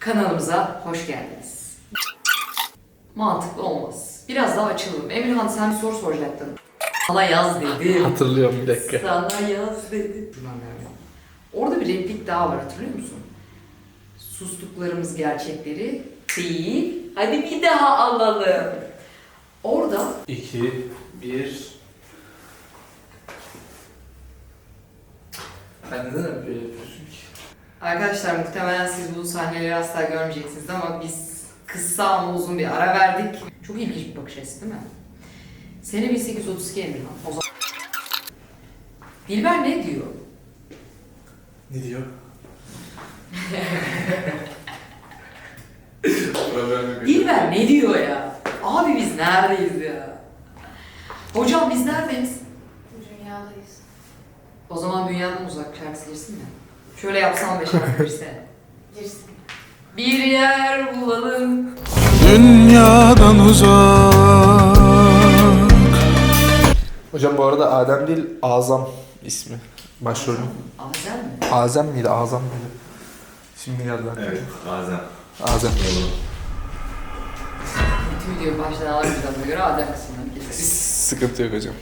Kanalımıza hoş geldiniz. Mantıklı olmaz. Biraz daha açalım. Emirhan sen bir soru soracaktın. Sana yaz dedim. Hatırlıyorum bir dakika. Sana yaz dedim. Şuradan nerede? Orada bir replik daha var hatırlıyor musun? Sustuklarımız gerçekleri değil. Hadi bir daha alalım. Orada 2, 1. Ben neden hep böyle yapıyorsun ki? Arkadaşlar muhtemelen siz bu sahneleri asla görmeyeceksiniz ama biz kısa ama uzun bir ara verdik. Çok ilginç bir bakış açısı değil mi? Sene 1832 Emirhan. O zaman... Dilber ne diyor? Ne diyor? Dilber ne diyor ya? Abi biz neredeyiz ya? Hocam biz neredeyiz? Dünyadayız. O zaman dünyadan uzak şarkısı girsin mi? Şöyle yapsam şarkı girse. Girsin. Bir yer bulalım. Dünyadan uzak Hocam bu arada Adem değil Azam ismi. Başrolü. Azel mi? Azem miydi? Azam mıydı? Şimdi aklıma. Evet, bazen. Azem. Bütün videoyu baştan alamayacağımıza göre Azel kısmını keseriz. Sıkıntı yok hocam.